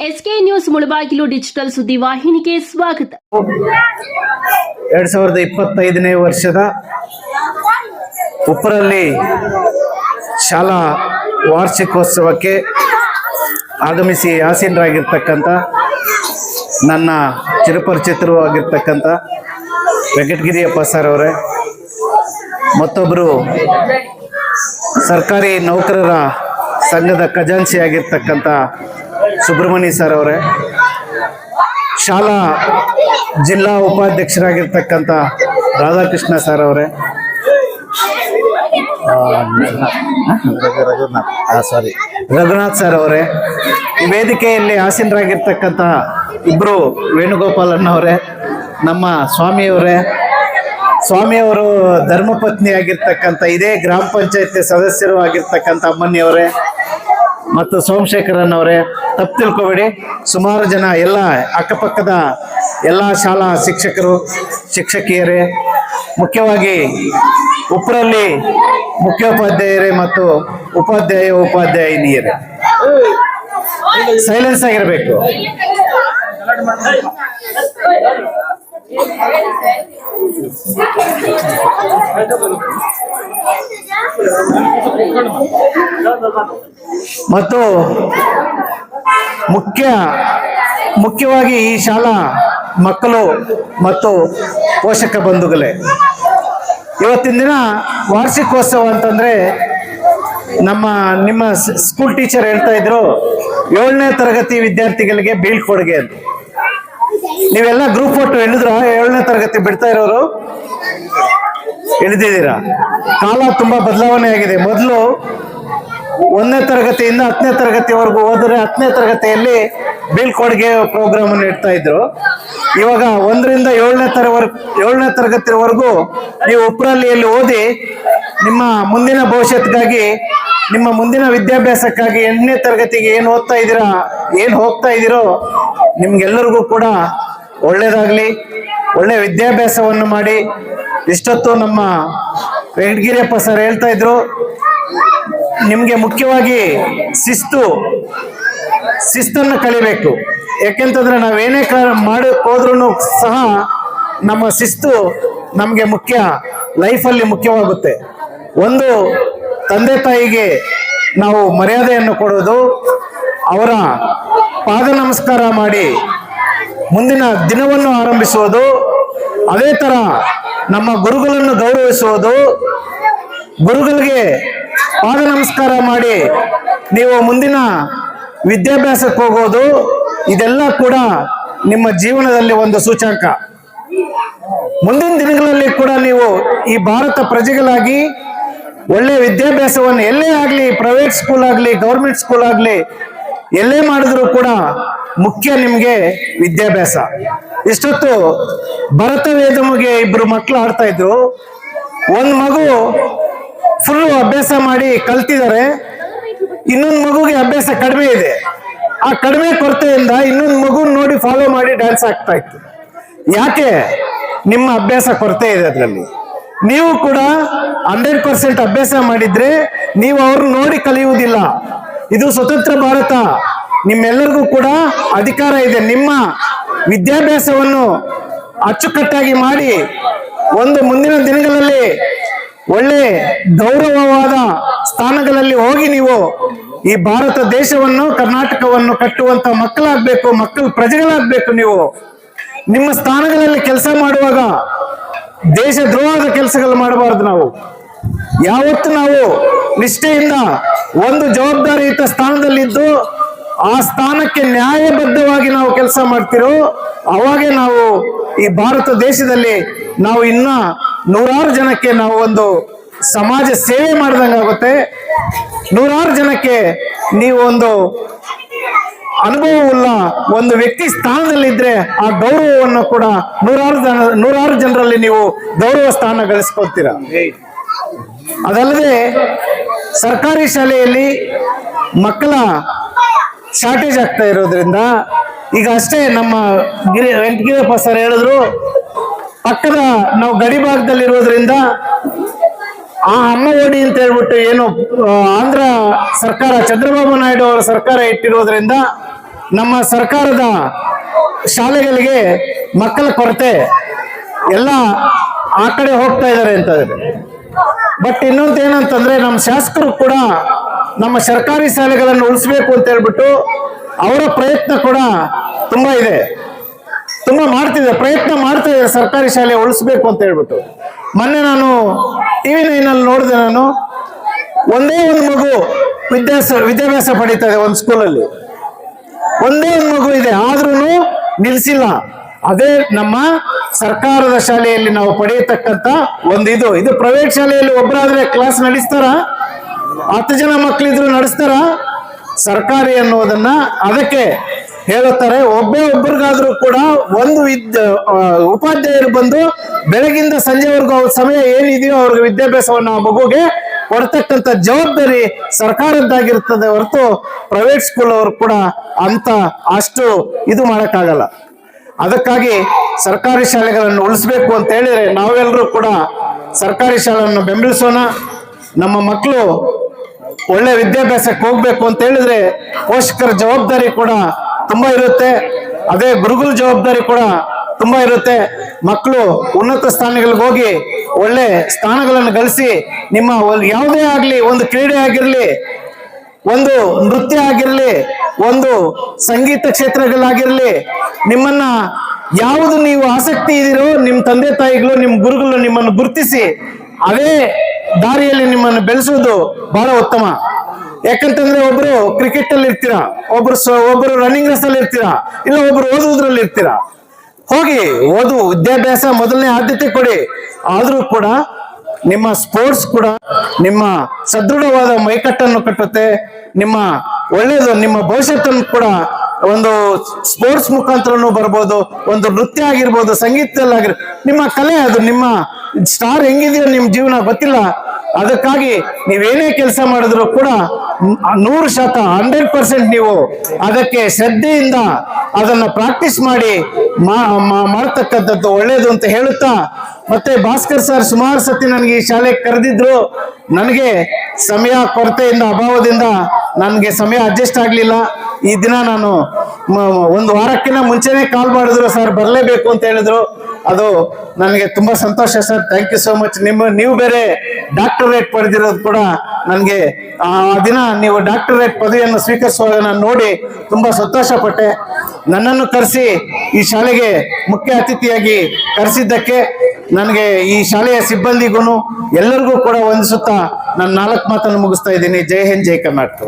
SK news Mulbagal digital ಸುದ್ದಿ ವಾಹಿನಿಗೆ ಸ್ವಾಗತ. ಎರಡ್ ಸಾವಿರದ ಇಪ್ಪತ್ತೈದನೇ ವರ್ಷದ ಉಪ್ಪರಲ್ಲಿ ಶಾಲಾ ವಾರ್ಷಿಕೋತ್ಸವಕ್ಕೆ ಆಗಮಿಸಿ ಆಸೀನರಾಗಿರ್ತಕ್ಕಂಥ, ನನ್ನ ಚಿರಪರಿಚಿತರು ಆಗಿರ್ತಕ್ಕಂಥ ವೆಂಕಟಗಿರಿಯಪ್ಪ ಸರ್ ಅವರೇ ಮತ್ತೊಬ್ಬರು ಸರ್ಕಾರಿ ನೌಕರರ ಸಂಘದ ಖಜಾನ್ಸಿ ಆಗಿರ್ತಕ್ಕಂಥ ಸುಬ್ರಹ್ಮಣ್ಯ ಸರ್ ಅವರೇ, ಶಾಲಾ ಜಿಲ್ಲಾ ಉಪಾಧ್ಯಕ್ಷರಾಗಿರ್ತಕ್ಕಂಥ ರಾಧಾಕೃಷ್ಣ ಸರ್ ಅವರೇ. ಸಾರಿ ರಘುನಾಥ್ ಸರ್ ಅವರೇ. ಈ ವೇದಿಕೆಯಲ್ಲಿ ಆಸೀನರಾಗಿರ್ತಕ್ಕಂಥ ಇಬ್ಬರು ವೇಣುಗೋಪಾಲನ್ ಅವರೇ ನಮ್ಮ ಸ್ವಾಮಿಯವರೇ. ಸ್ವಾಮಿಯವರು ಧರ್ಮಪತ್ನಿ ಆಗಿರ್ತಕ್ಕಂಥ, ಇದೇ ಗ್ರಾಮ ಪಂಚಾಯತಿ ಸದಸ್ಯರು ಆಗಿರ್ತಕ್ಕಂಥ ಅಮ್ಮನಿಯವರೇ. ಮತ್ತು ಸೋಮಶೇಖರನ್ ಅವರೇ ತಪ್ಪು ತಿಳ್ಕೊಬೇಡಿ. ಸುಮಾರು ಜನ ಎಲ್ಲ ಅಕ್ಕಪಕ್ಕದ ಎಲ್ಲ ಶಾಲಾ ಶಿಕ್ಷಕರು, ಶಿಕ್ಷಕಿಯರೇ, ಮುಖ್ಯವಾಗಿ ಉಪ್ಪರಲ್ಲಿ ಮುಖ್ಯೋಪಾಧ್ಯಾಯರೇ ಮತ್ತು ಉಪಾಧ್ಯಾಯ ಉಪಾಧ್ಯಾಯಿನಿಯರೇ. ಸೈಲೆನ್ಸ್ ಆಗಿರಬೇಕು. ಮತ್ತು ಮುಖ್ಯ, ಮುಖ್ಯವಾಗಿ ಈ ಶಾಲಾ ಮಕ್ಕಳು ಮತ್ತು ಪೋಷಕ ಬಂಧುಗಳೇ. ಇವತ್ತಿನ ದಿನ ವಾರ್ಷಿಕೋತ್ಸವ ಅಂತಂದ್ರೆ ನಮ್ಮ, ನಿಮ್ಮ ಸ್ಕೂಲ್ ಟೀಚರ್ ಹೇಳ್ತಾ ಇದ್ರು, ಏಳನೇ ತರಗತಿ ವಿದ್ಯಾರ್ಥಿಗಳಿಗೆ ಬೀಳ್ಕೊಡುಗೆ ಅಂತ. ನೀವೆಲ್ಲ ಗ್ರೂಪ್ ಫೋಟೋ ಹೇಳಿದ್ರ ಏಳನೇ ತರಗತಿ ಬಿಡ್ತಾ ಇರೋರು? ಇಳಿದಿದ್ದೀರಾ ಕಾಲ ತುಂಬಾ ಬದಲಾವಣೆ ಆಗಿದೆ. ಮೊದಲು ಒಂದನೇ ತರಗತಿಯಿಂದ ಹತ್ತನೇ ತರಗತಿವರೆಗೂ ಹೋದರೆ ಹತ್ತನೇ ತರಗತಿಯಲ್ಲಿ ಬೀಳ್ಕೊಡುಗೆ ಪ್ರೋಗ್ರಾಮ್ ಅನ್ನು ಇಡ್ತಾ ಇದ್ರು. ಇವಾಗ ಒಂದರಿಂದ ಏಳನೇ ತರವರೆ, ಏಳನೇ ತರಗತಿವರೆಗೂ ನೀವು ಉಪ್ರಲ್ಲಿಯಲ್ಲಿ ಓದಿ ನಿಮ್ಮ ಮುಂದಿನ ಭವಿಷ್ಯತ್ಗಾಗಿ, ನಿಮ್ಮ ಮುಂದಿನ ವಿದ್ಯಾಭ್ಯಾಸಕ್ಕಾಗಿ ಎಂಟನೇ ತರಗತಿಗೆ ಏನು ಓದ್ತಾ ಇದ್ದೀರಾ, ಏನು ಹೋಗ್ತಾ ಇದ್ದೀರೋ ನಿಮ್ಗೆಲ್ಲರಿಗೂ ಕೂಡ ಒಳ್ಳೇದಾಗ್ಲಿ, ಒಳ್ಳೆ ವಿದ್ಯಾಭ್ಯಾಸವನ್ನು ಮಾಡಿ. ಇಷ್ಟೊತ್ತು ನಮ್ಮ ವೆಂಕಟಗಿರಿಯಪ್ಪ ಸರ್ ಹೇಳ್ತಾ ಇದ್ರು, ನಿಮಗೆ ಮುಖ್ಯವಾಗಿ ಶಿಸ್ತು, ಶಿಸ್ತನ್ನು ಕಲಿಬೇಕು. ಯಾಕೆಂತಂದ್ರೆ ನಾವೇನೇ ಕ, ಮಾಡಿ ಹೋದ್ರೂ ಸಹ ನಮ್ಮ ಶಿಸ್ತು ನಮಗೆ ಮುಖ್ಯ, ಲೈಫಲ್ಲಿ ಮುಖ್ಯವಾಗುತ್ತೆ. ಒಂದು, ತಂದೆ ತಾಯಿಗೆ ನಾವು ಮರ್ಯಾದೆಯನ್ನು ಕೊಡೋದು, ಅವರ ಪಾದ ನಮಸ್ಕಾರ ಮಾಡಿ ಮುಂದಿನ ದಿನವನ್ನು ಆರಂಭಿಸುವುದು ಅದೇ ತರ ನಮ್ಮ ಗುರುಗಳನ್ನು ಗೌರವಿಸುವುದು. ಗುರುಗಳಿಗೆ ಪಾದ ನಮಸ್ಕಾರ ಮಾಡಿ ನೀವು ಮುಂದಿನ ವಿದ್ಯಾಭ್ಯಾಸಕ್ಕೆ ಹೋಗೋದು, ಇದೆಲ್ಲ ಕೂಡ ನಿಮ್ಮ ಜೀವನದಲ್ಲಿ ಒಂದು ಸೂಚಕ. ಮುಂದಿನ ದಿನಗಳಲ್ಲಿ ಕೂಡ ನೀವು ಈ ಭಾರತ ಪ್ರಜೆಗಳಾಗಿ ಒಳ್ಳೆ ವಿದ್ಯಾಭ್ಯಾಸವನ್ನು ಎಲ್ಲೇ ಆಗಲಿ ಪ್ರೈವೇಟ್ ಸ್ಕೂಲ್ ಆಗಲಿ ಗೌರ್ಮೆಂಟ್ ಸ್ಕೂಲ್ ಆಗಲಿ ಎಲ್ಲೇ ಮಾಡಿದ್ರು ಕೂಡ ಮುಖ್ಯ ನಿಮಗೆ ವಿದ್ಯಾಭ್ಯಾಸ. ಇಷ್ಟೊತ್ತು ಭರತ ವೇದಮಗೆ ಇಬ್ರು ಮಕ್ಕಳು ಆಡ್ತಾ ಇದ್ರು. ಒಂದು ಮಗು ಫುಲ್ ಅಭ್ಯಾಸ ಮಾಡಿ ಕಲ್ತಿದ್ದಾರೆ. ಇನ್ನೊಂದು ಮಗುಗೆ ಅಭ್ಯಾಸ ಕಡಿಮೆ ಇದೆ. ಆ ಕಡಿಮೆ ಕೊರತೆಯಿಂದ ಇನ್ನೊಂದು ಮಗು ನೋಡಿ ಫಾಲೋ ಮಾಡಿ ಡ್ಯಾನ್ಸ್ ಆಗ್ತಾ ಇತ್ತು. ಯಾಕೆ? ನಿಮ್ಮ ಅಭ್ಯಾಸ ಕೊರತೆ ಇದೆ ಅದರಲ್ಲಿ. ನೀವು ಕೂಡ ಹಂಡ್ರೆಡ್ ಪರ್ಸೆಂಟ್ ಅಭ್ಯಾಸ ಮಾಡಿದ್ರೆ ನೀವು ಅವ್ರನ್ನ ನೋಡಿ ಕಲಿಯುವುದಿಲ್ಲ. ಇದು ಸ್ವತಂತ್ರ ಭಾರತ. ನಿಮ್ಮೆಲ್ಲರಿಗೂ ಕೂಡ ಅಧಿಕಾರ ಇದೆ. ನಿಮ್ಮ ವಿದ್ಯಾಭ್ಯಾಸವನ್ನು ಅಚ್ಚುಕಟ್ಟಾಗಿ ಮಾಡಿ ಒಂದು ಮುಂದಿನ ದಿನಗಳಲ್ಲಿ ಒಳ್ಳೆ ಗೌರವವಾದ ಸ್ಥಾನಗಳಲ್ಲಿ ಹೋಗಿ ನೀವು ಈ ಭಾರತ ದೇಶವನ್ನು, ಕರ್ನಾಟಕವನ್ನು ಕಟ್ಟುವಂತ ಮಕ್ಕಳಾಗ್ಬೇಕು, ಮಕ್ಕಳು ಪ್ರಜೆಗಳಾಗ್ಬೇಕು ನೀವು. ನಿಮ್ಮ ಸ್ಥಾನಗಳಲ್ಲಿ ಕೆಲಸ ಮಾಡುವಾಗ ದೇಶ ದ್ರೋಹದ ಕೆಲಸಗಳು ಮಾಡಬಾರದು ನಾವು. ಯಾವತ್ತು ನಾವು ನಿಷ್ಠೆಯಿಂದ ಒಂದು ಜವಾಬ್ದಾರಿಯುತ ಸ್ಥಾನದಲ್ಲಿದ್ದು ಆ ಸ್ಥಾನಕ್ಕೆ ನ್ಯಾಯಬದ್ಧವಾಗಿ ನಾವು ಕೆಲಸ ಮಾಡ್ತಿರೋ, ಅವಾಗೆ ನಾವು ಈ ಭಾರತ ದೇಶದಲ್ಲಿ ನಾವು ಇನ್ನ ನೂರಾರು ಜನಕ್ಕೆ ನಾವು ಒಂದು ಸಮಾಜ ಸೇವೆ ಮಾಡಿದಂಗಾಗುತ್ತೆ ನೂರಾರು ಜನಕ್ಕೆ ನೀವು ಒಂದು ಅನುಭವವುಳ್ಳ ಒಂದು ವ್ಯಕ್ತಿ ಸ್ಥಾನದಲ್ಲಿದ್ದರೆ ಆ ಗೌರವವನ್ನು ಕೂಡ ನೂರಾರು ಜನ, ನೂರಾರು ಜನರಲ್ಲಿ ನೀವು ಗೌರವ ಸ್ಥಾನ ಗಳಿಸ್ಕೊಳ್ತೀರ? ಅದಲ್ಲದೆ ಸರ್ಕಾರಿ ಶಾಲೆಯಲ್ಲಿ ಮಕ್ಕಳ ಶಾರ್ಟೇಜ್ ಆಗ್ತಾ ಇರೋದ್ರಿಂದ ಈಗ ಅಷ್ಟೇ ನಮ್ಮ ಗಿರಿ ವೆಂಕಟಗಿರಪ್ಪ ಸರ್ ಹೇಳಿದ್ರು, ಪಕ್ಕದ ನಾವು ಗಡಿ ಭಾಗದಲ್ಲಿ ಇರೋದ್ರಿಂದ ಆ ಅಮ್ಮ ಓಡಿ ಅಂತ ಹೇಳ್ಬಿಟ್ಟು ಏನು ಆಂಧ್ರ ಸರ್ಕಾರ, ಚಂದ್ರಬಾಬು ನಾಯ್ಡು ಅವರ ಸರ್ಕಾರ ಇಟ್ಟಿರೋದ್ರಿಂದ ನಮ್ಮ ಸರ್ಕಾರದ ಶಾಲೆಗಳಿಗೆ ಮಕ್ಕಳ ಕೊರತೆ ಎಲ್ಲ ಆ ಕಡೆ ಹೋಗ್ತಾ ಇದ್ದಾರೆ ಅಂತ ಬಟ್ ಇನ್ನೊಂದು ಏನಂತಂದ್ರೆ ನಮ್ಮ ಶಾಸಕರು ಕೂಡ ನಮ್ಮ ಸರ್ಕಾರಿ ಶಾಲೆಗಳನ್ನು ಉಳಿಸ್ಬೇಕು ಅಂತ ಹೇಳ್ಬಿಟ್ಟು ಅವರ ಪ್ರಯತ್ನ ಕೂಡ ತುಂಬಾ ಇದೆ. ತುಂಬಾ ಮಾಡ್ತಿದೆ, ಪ್ರಯತ್ನ ಮಾಡ್ತಾ ಇದ್ದಾರೆ ಸರ್ಕಾರಿ ಶಾಲೆ ಉಳಿಸ್ಬೇಕು ಅಂತ ಹೇಳ್ಬಿಟ್ಟು. ಮೊನ್ನೆ ನಾನು ಟಿವಿ ನೈನಲ್ಲಿ ನೋಡಿದೆ ನಾನು, ಒಂದೇ ಒಂದು ಮಗು ವಿದ್ಯಾಸ, ವಿದ್ಯಾಭ್ಯಾಸ ಪಡೀತಾ ಇದೆ ಒಂದು ಸ್ಕೂಲಲ್ಲಿ. ಒಂದೇ ಒಂದು ಮಗು ಇದೆ ಆದ್ರೂ ನಿಲ್ಲಿಸಿಲ್ಲ ಅದೇ ನಮ್ಮ ಸರ್ಕಾರದ ಶಾಲೆಯಲ್ಲಿ ನಾವು ಪಡೆಯತಕ್ಕಂಥ ಒಂದು ಇದು ಇದು ಪ್ರೈವೇಟ್ ಶಾಲೆಯಲ್ಲಿ ಒಬ್ಬರಾದ್ರೆ ಕ್ಲಾಸ್ ನಡೆಸ್ತಾರ? ಹತ್ತು ಜನ ಮಕ್ಕಳಿದ್ರು ನಡೆಸ್ತಾರ? ಸರ್ಕಾರಿ ಅನ್ನೋದನ್ನ ಅದಕ್ಕೆ ಹೇಳುತ್ತಾರೆ. ಒಬ್ಬೇ ಒಬ್ಬರಿಗಾದ್ರೂ ಕೂಡ ಒಂದು ವಿದ್ಯ ಉಪಾಧ್ಯಾಯರು ಬಂದು ಬೆಳಗಿಂದ ಸಂಜೆವರೆಗೂ ಅವ್ರ ಸಮಯ ಏನಿದೆಯೋ ಅವ್ರಿಗೆ ವಿದ್ಯಾಭ್ಯಾಸವನ್ನು ಆ ಮಗುಗೆ ಕೊಡ್ತಕ್ಕಂಥ ಜವಾಬ್ದಾರಿ ಸರ್ಕಾರದ್ದಾಗಿರ್ತದೆ ಹೊರತು ಪ್ರೈವೇಟ್ ಸ್ಕೂಲ್ ಅವರು ಕೂಡ ಅಂತ ಅಷ್ಟು ಇದು ಮಾಡೋಕ್ಕಾಗಲ್ಲ. ಅದಕ್ಕಾಗಿ ಸರ್ಕಾರಿ ಶಾಲೆಗಳನ್ನು ಉಳಿಸ್ಬೇಕು ಅಂತ ಹೇಳಿದ್ರೆ ನಾವೆಲ್ಲರೂ ಕೂಡ ಸರ್ಕಾರಿ ಶಾಲೆಯನ್ನು ಬೆಂಬಲಿಸೋಣ. ನಮ್ಮ ಮಕ್ಕಳು ಒಳ್ಳೆ ವಿದ್ಯಾಭ್ಯಾಸಕ್ಕೆ ಹೋಗ್ಬೇಕು ಅಂತ ಹೇಳಿದ್ರೆ ಪೋಷಕರ ಜವಾಬ್ದಾರಿ ಕೂಡ ತುಂಬಾ ಇರುತ್ತೆ. ಅದೇ ಗುರುಗಳ ಜವಾಬ್ದಾರಿ ಕೂಡ ತುಂಬಾ ಇರುತ್ತೆ. ಮಕ್ಕಳು ಉನ್ನತ ಸ್ಥಾನಗಳಿಗೆ ಹೋಗಿ ಒಳ್ಳೆ ಸ್ಥಾನಗಳನ್ನು ಗಳಿಸಿ ನಿಮ್ಮ ಯಾವುದೇ ಆಗಲಿ, ಒಂದು ಕ್ರೀಡೆ ಆಗಿರಲಿ, ಒಂದು ನೃತ್ಯ ಆಗಿರಲಿ, ಒಂದು ಸಂಗೀತ ಕ್ಷೇತ್ರಗಳಾಗಿರಲಿ, ನಿಮ್ಮನ್ನ ಯಾವುದು ನೀವು ಆಸಕ್ತಿ ಇದ್ದೀರೋ, ನಿಮ್ಮ ತಂದೆ ತಾಯಿಗಳು, ನಿಮ್ಮ ಗುರುಗಳು ನಿಮ್ಮನ್ನು ಗುರುತಿಸಿ ಅದೇ ದಾರಿಯಲ್ಲಿ ನಿಮ್ಮನ್ನು ಬೆಳೆಸುವುದು ಬಹಳ ಉತ್ತಮ. ಯಾಕಂತಂದ್ರೆ ಒಬ್ರು ಕ್ರಿಕೆಟ್ ಅಲ್ಲಿ ಇರ್ತೀರಾ, ಒಬ್ರು ಒಬ್ರು ರನ್ನಿಂಗ್ ರೇಸ್ ಅಲ್ಲಿ ಇರ್ತೀರಾ, ಇಲ್ಲ ಒಬ್ರು ಓದುವುದ್ರಲ್ಲಿ ಇರ್ತೀರಾ, ಹೋಗಿ ಓದು, ವಿದ್ಯಾಭ್ಯಾಸ ಮೊದಲನೇ ಆದ್ಯತೆ ಕೊಡಿ. ಆದ್ರೂ ಕೂಡ ನಿಮ್ಮ ಸ್ಪೋರ್ಟ್ಸ್ ಕೂಡ ನಿಮ್ಮ ಸದೃಢವಾದ ಮೈಕಟ್ಟನ್ನು ಕಟ್ಟುತ್ತೆ, ನಿಮ್ಮ ಒಳ್ಳೆಯದು ನಿಮ್ಮ ಭವಿಷ್ಯತನ್ನು ಕೂಡ ಒಂದು ಸ್ಪೋರ್ಟ್ಸ್ ಮುಖಾಂತರನೂ ಬರ್ಬೋದು, ಒಂದು ನೃತ್ಯ ಆಗಿರ್ಬೋದು, ಸಂಗೀತದಲ್ಲಾಗಿರ್, ನಿಮ್ಮ ಕಲೆ ಅದು, ನಿಮ್ಮ ಸ್ಟಾರ್ ಹೆಂಗಿದೆಯೋ ನಿಮ್ಮ ಜೀವನ ಗೊತ್ತಿಲ್ಲ. ಅದಕ್ಕಾಗಿ ನೀವೇನೇ ಕೆಲಸ ಮಾಡಿದ್ರು ಕೂಡ ನೂರು ಶಾತ, ಹಂಡ್ರೆಡ್ ಪರ್ಸೆಂಟ್ ನೀವು ಅದಕ್ಕೆ ಶ್ರದ್ಧೆಯಿಂದ ಅದನ್ನ ಪ್ರಾಕ್ಟೀಸ್ ಮಾಡಿ ಮಾಡ್ತಕ್ಕಂಥದ್ದು ಒಳ್ಳೇದು ಅಂತ ಹೇಳುತ್ತಾ, ಮತ್ತೆ ಭಾಸ್ಕರ್ ಸರ್ ಸುಮಾರು ಸತಿ ನನಗೆ ಈ ಶಾಲೆಗೆ ಕರೆದಿದ್ರು, ನನಗೆ ಸಮಯ ಕೊರತೆಯಿಂದ, ಅಭಾವದಿಂದ ನನಗೆ ಸಮಯ ಅಡ್ಜಸ್ಟ್ ಆಗಲಿಲ್ಲ. ಈ ದಿನ ನಾನು ಒಂದು ವಾರಕ್ಕಿಂತ ಮುಂಚೆನೆ ಕಾಲ್ ಮಾಡಿದ್ರು, ಸರ್, ಬರಲೇಬೇಕು ಅಂತ ಹೇಳಿದ್ರು. ಅದು ನನಗೆ ತುಂಬಾ ಸಂತೋಷ, sir. Thank you so much ನಿಮ್ಮ, ನೀವು ಬೇರೆ ಡಾಕ್ಟರೇಟ್ ಪಡೆದಿರೋದು ಕೂಡ ನನಗೆ, ಆ ದಿನ ನೀವು ಡಾಕ್ಟರೇಟ್ ಪದವಿಯನ್ನು ಸ್ವೀಕರಿಸುವಾಗ ನಾನು ನೋಡಿ ತುಂಬಾ ಸಂತೋಷ ಪಟ್ಟೆ ನನ್ನನ್ನು ಕರೆಸಿ ಈ ಶಾಲೆಗೆ ಮುಖ್ಯ ಅತಿಥಿಯಾಗಿ ಕರೆಸಿದ್ದಕ್ಕೆ ನನಗೆ ಈ ಶಾಲೆಯ ಸಿಬ್ಬಂದಿಗೂ ಎಲ್ಲರಿಗೂ ಕೂಡ ವಂದಿಸುತ್ತಾ ನಾನು ನಾಲ್ಕು ಮಾತನ್ನು ಮುಗಿಸ್ತಾ ಇದ್ದೀನಿ. ಜೈ ಹಿಂದ್, ಜೈ ಕರ್ನಾಟಕ.